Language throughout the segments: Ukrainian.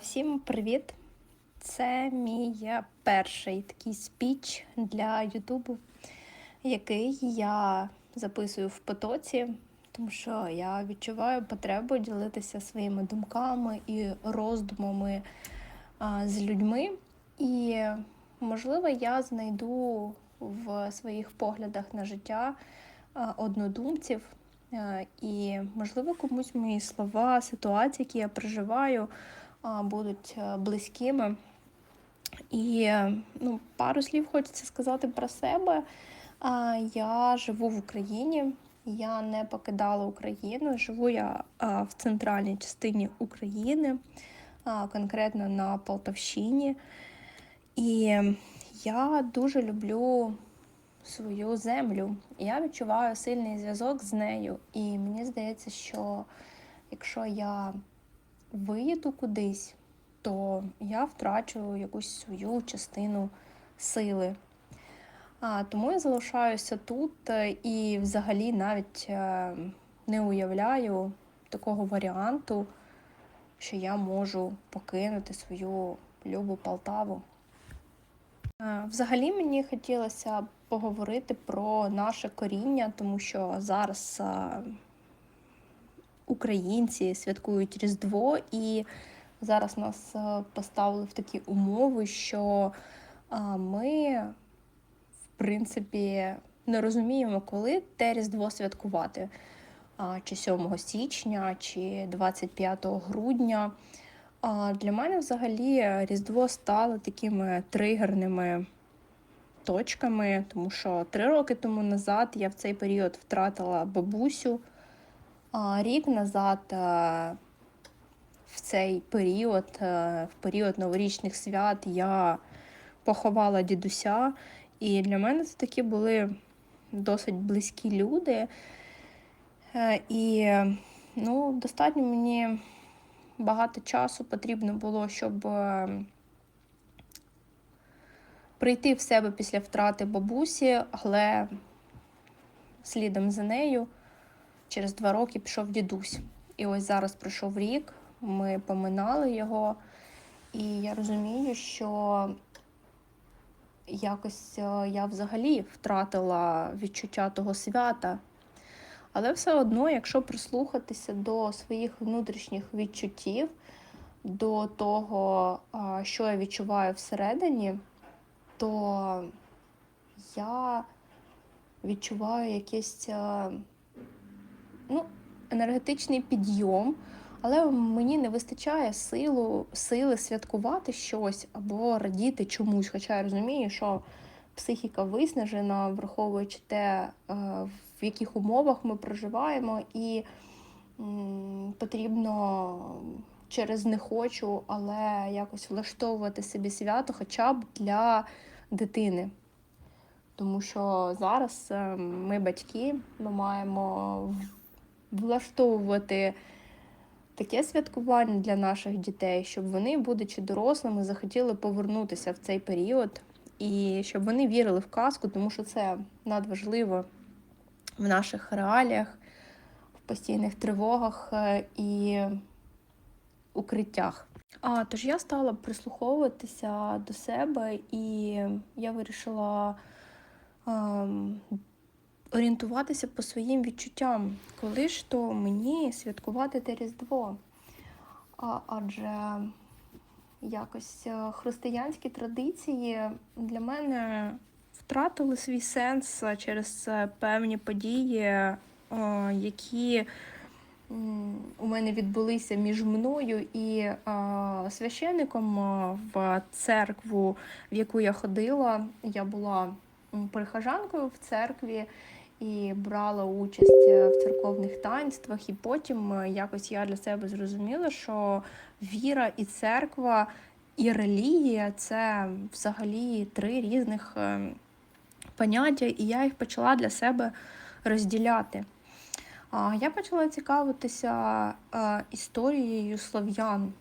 Всім привіт! Це мій е, перший такий спіч для Ютубу, який я записую в потоці, тому що я відчуваю потребу ділитися своїми думками і роздумами з людьми. І, можливо, я знайду в своїх поглядах на життя однодумців. І, можливо, комусь мої слова, ситуації, які я проживаю, будуть е, близькими. І е, ну, пару слів хочеться сказати про себе. Я живу в Україні, я не покидала Україну. Живу я в центральній частині України, конкретно на Полтавщині. І я дуже люблю свою землю. Я відчуваю сильний зв'язок з нею. І мені здається, що якщо я виїду кудись, то я втрачу якусь свою частину сили. А, Тому я залишаюся тут е, і взагалі навіть е, не уявляю такого варіанту, що я можу покинути свою любу Полтаву. Е, Взагалі мені хотілося поговорити про наше коріння, тому що зараз українці святкують Різдво, і зараз нас е, поставили в такі умови, що е, ми, в принципі, не розуміємо, коли те Різдво святкувати. Чи 7 січня, чи 25 грудня. Для мене взагалі Різдво стало такими тригерними точками, тому що три роки тому назад я в цей період втратила бабусю. Рік назад е, в цей період, е, в період новорічних свят, я поховала дідуся. І для мене це такі були досить близькі люди. Е, І ну, достатньо мені багато часу потрібно було, щоб прийти в себе після втрати бабусі, але слідом за нею через два роки пішов дідусь. І ось зараз пройшов рік, ми поминали його, і я розумію, що якось е, я взагалі втратила відчуття того свята. Але все одно, якщо прислухатися до своїх внутрішніх відчуттів, до того, що я відчуваю всередині, то я відчуваю якийсь ну, енергетичний підйом, але мені не вистачає силу, сили святкувати щось або радіти чомусь. Хоча я розумію, що психіка виснажена, враховуючи те, в яких умовах ми проживаємо, і потрібно через не хочу, але якось влаштовувати собі свято хоча б для дитини. Тому що зараз е, ми батьки, ми маємо влаштовувати таке святкування для наших дітей, щоб вони, будучи дорослими, захотіли повернутися в цей період і щоб вони вірили в казку, тому що це надважливо в наших реаліях, в постійних тривогах е, і укриттях. А, Тож я стала прислуховуватися до себе, і я вирішила ем, орієнтуватися по своїм відчуттям, коли ж то мені святкувати те Різдво. А, Адже якось е, християнські традиції для мене втратили свій сенс через е, певні події, е, які у мене відбулися між мною і священником в церкву, в яку я ходила. Я була прихожанкою в церкві і брала участь в церковних таїнствах. І потім якось я для себе зрозуміла, що віра і церква. І релігія це взагалі три різних поняття, і я їх почала для себе розділяти. Я почала цікавитися історією слов'ян,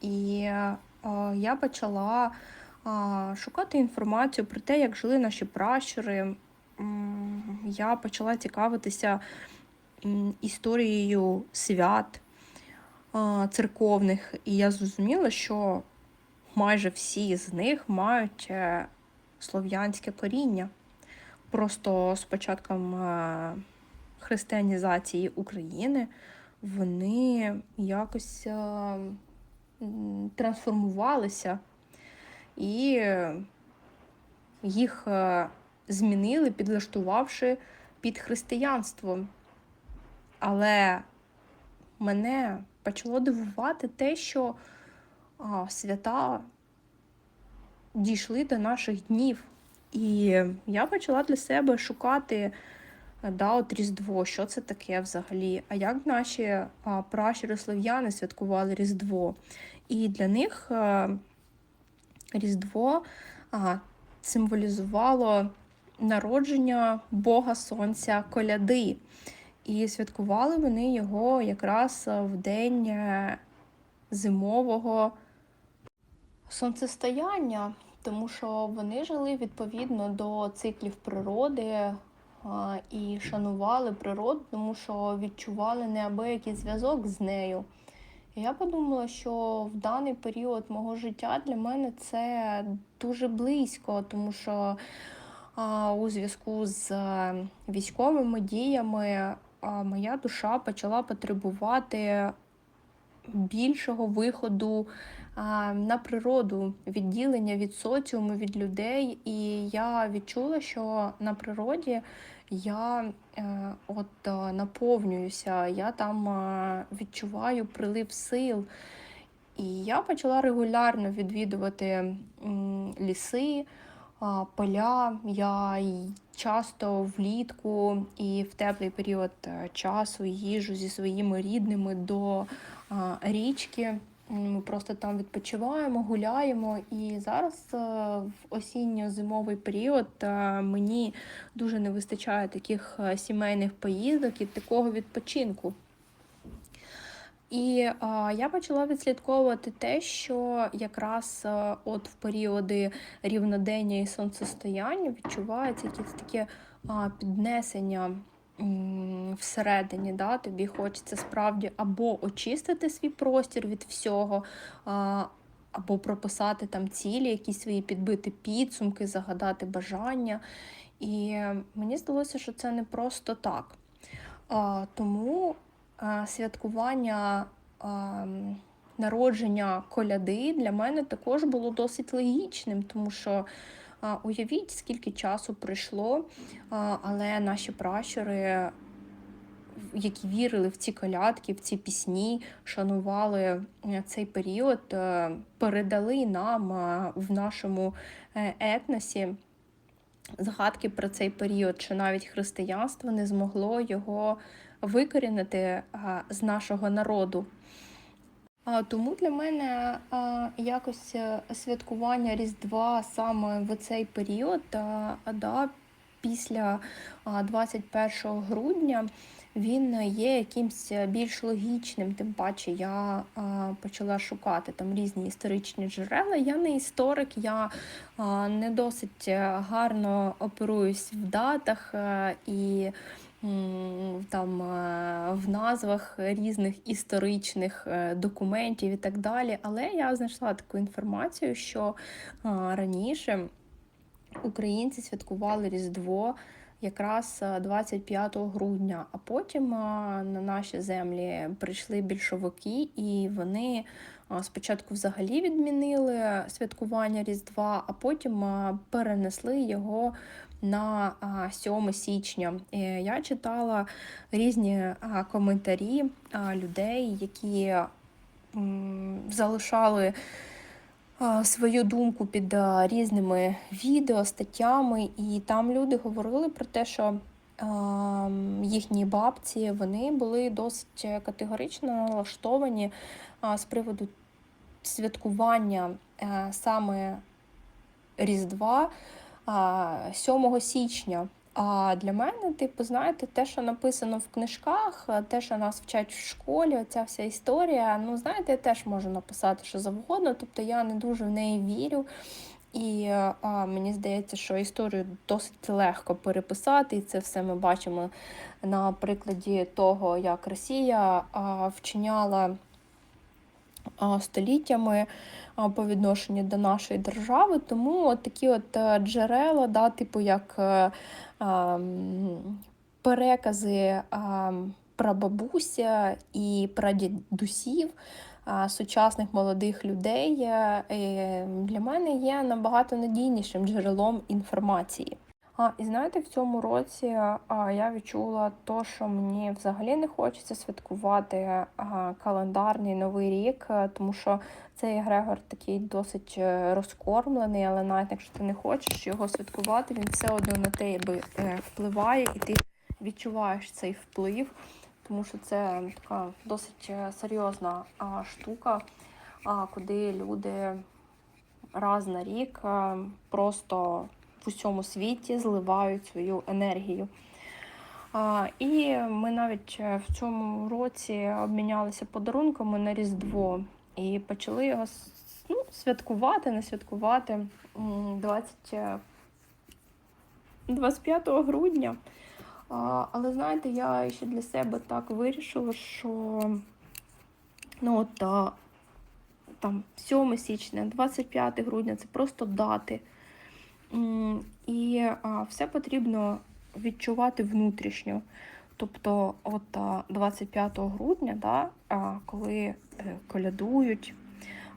і я почала шукати інформацію про те, як жили наші пращури. Я почала цікавитися історією свят. церковних, і я зрозуміла, що майже всі з них мають е, слов'янське коріння. Просто з початком е, християнізації України вони якось е, трансформувалися і їх е, змінили, підлаштувавши під християнство. Але мене почало дивувати те, що а, свята дійшли до наших днів. І я почала для себе шукати да, от Різдво, що це таке взагалі, а як наші а, пращури слов'яни святкували Різдво. І для них а, Різдво а, символізувало народження Бога Сонця Коляди. І святкували вони його якраз в день е, зимового сонцестояння, тому що вони жили відповідно до циклів природи і шанували природу, тому що відчували неабиякий зв'язок з нею. Я подумала, що в даний період мого життя для мене це дуже близько, тому що у зв'язку з е, військовими діями моя душа почала потребувати більшого виходу на природу, відділення від соціуму, від людей. І я відчула, що на природі я е, от е, наповнююся, я там відчуваю прилив сил. І я почала регулярно відвідувати ліси, поля. Я часто влітку і в теплий період е, часу їжу зі своїми рідними до річки. Ми просто там відпочиваємо, гуляємо. І зараз е, в осінньо-зимовий період е, мені дуже не вистачає таких е, сімейних поїздок і такого відпочинку. І а, я почала відслідковувати те, що якраз а, от в періоди рівнодення і сонцестояння відчувається якесь таке а, піднесення всередині. Да? Тобі хочеться справді або очистити свій простір від всього, або прописати там цілі, якісь свої підбити підсумки, загадати бажання. І мені здалося, що це не просто так. Тому святкування народження коляди для мене також було досить логічним, тому що уявіть, скільки часу пройшло, але наші пращури, які вірили в ці колядки, в ці пісні, шанували е, цей період, е, передали нам е, в нашому е, етносі. Згадки про цей період, що навіть християнство не змогло його викорінити з нашого народу. Тому для мене якось е, святкування Різдва саме в цей період, да, після 21 грудня, він є якимсь більш логічним. Тим паче я почала шукати там різні історичні джерела. Я не історик, я не досить гарно оперуюсь в датах і м, там е, в назвах різних історичних е, документів і так далі. Але я знайшла таку інформацію, що раніше українці святкували Різдво якраз 25 грудня, а потім на наші землі прийшли більшовики, і вони спочатку взагалі відмінили святкування Різдва, а потім перенесли його на 7 січня. Я читала різні коментарі людей, які залишали свою думку під різними відео, статтями, і там люди говорили про те, що їхні бабці вони були досить категорично налаштовані з приводу святкування саме Різдва. А, 7 січня. А для мене, типу, знаєте, те, що написано в книжках, те, що нас вчать в школі, ця вся історія, ну, знаєте, я теж можу написати що завгодно, тобто я не дуже в неї вірю. І а, мені здається, що історію досить легко переписати, і це все ми бачимо на прикладі того, як Росія а, вчиняла століттями по відношенню до нашої держави. Тому от такі от е, джерела, да, типу як е, а, перекази а, прабабуся і прадідусів сучасних молодих людей е, для мене є набагато надійнішим джерелом інформації. А, і знаєте, в цьому році а, я відчула то, що мені взагалі не хочеться святкувати а, календарний новий рік, е, тому що цей Грегор такий досить е, розкормлений, але навіть якщо ти не хочеш його святкувати, він все одно на тебе е, впливає, і ти відчуваєш цей вплив, тому що це така досить серйозна а, штука, а, куди люди раз на рік а, просто в усьому світі зливають свою енергію. І ми навіть е, в цьому році обмінялися подарунками на Різдво і почали його ну, святкувати, не святкувати 20, е, 25 грудня. А, Але знаєте, я ще для себе так вирішила, що ну, от, там 7 січня, 25 грудня це просто дати. І все потрібно відчувати внутрішньо. Тобто, от 25 грудня, да, коли е, колядують,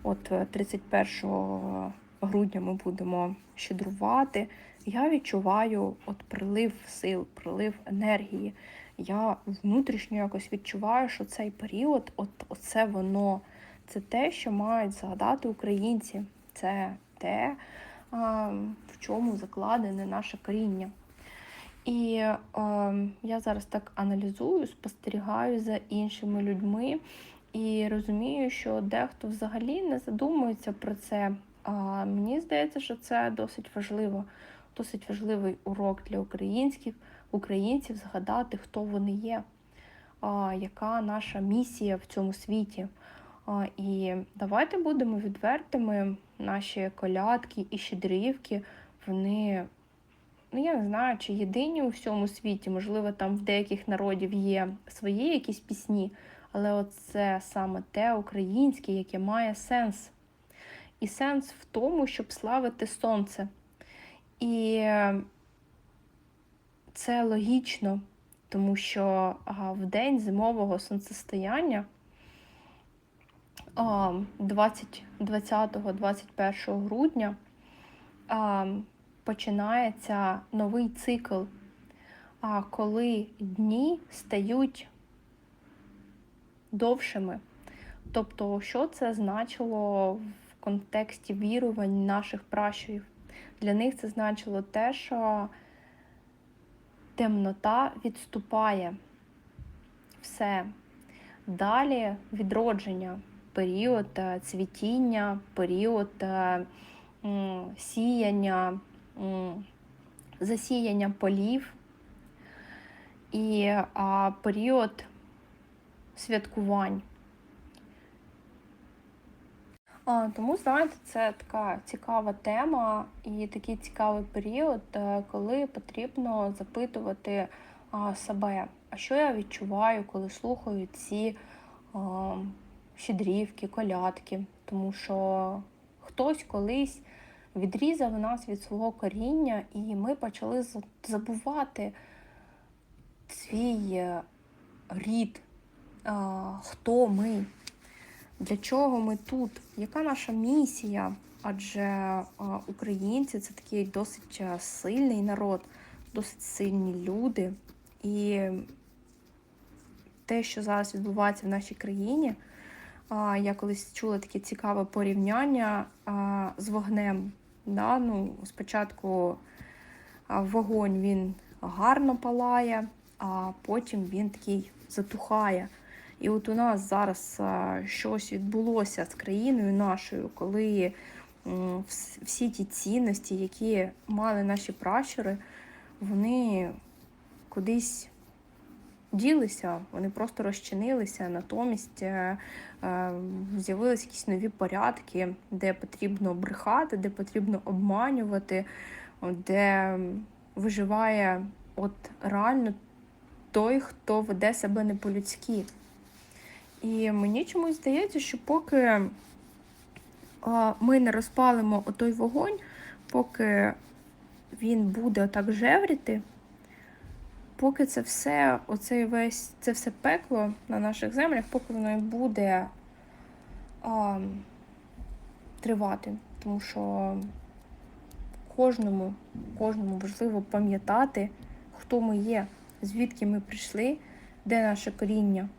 от е, 31 грудня ми будемо щедрувати, я відчуваю от прилив сил, прилив енергії. Я внутрішньо якось відчуваю, що цей період, от оце воно, це те, що мають згадати українці. Це те, в чому закладене наше коріння. І е, я зараз так аналізую, спостерігаю за іншими людьми і розумію, що дехто взагалі не задумується про це. А мені здається, що це досить важливо, досить важливий урок для українців, українців згадати, хто вони є, а, яка наша місія в цьому світі. А, І давайте будемо відвертими. Наші колядки і щедрівки, вони, ну я не знаю, чи єдині у всьому світі, можливо, там в деяких народів є свої якісь пісні, але от це саме те українське, яке має сенс. І сенс в тому, щоб славити сонце. І це логічно, тому що в день зимового сонцестояння 20-21 грудня починається новий цикл, коли дні стають довшими. Тобто, що це значило в контексті вірувань наших пращурів? Для них це значило те, що темнота відступає. Все. Далі відродження період е, цвітіння, період е, сіяння, засіяння полів і період святкувань. Тому, знаєте, це така цікава тема і такий цікавий період, е, коли потрібно запитувати себе, а що я відчуваю, коли слухаю ці щедрівки, колядки, тому що хтось колись відрізав нас від свого коріння, і ми почали забувати свій е, рід, хто ми, для чого ми тут, яка наша місія? Адже українці це такий досить е, сильний народ, досить сильні люди. І те, що зараз відбувається в нашій країні, я колись чула таке цікаве порівняння з вогнем. Да? Ну, Спочатку вогонь він гарно палає, а потім він такий затухає. І от у нас зараз щось відбулося з країною нашою, коли всі ті цінності, які мали наші пращури, вони кудись ділися, вони просто розчинилися, натомість е, е, з'явилися якісь нові порядки, де потрібно брехати, де потрібно обманювати, де виживає от реально той, хто веде себе не по-людськи. І мені чомусь здається, що поки а, ми не розпалимо отой вогонь, поки він буде отак жевріти, поки це все, оцей весь, це все пекло на наших землях, поки воно і буде а, тривати. Тому що кожному, кожному важливо пам'ятати, хто ми є, звідки ми прийшли, де наше коріння.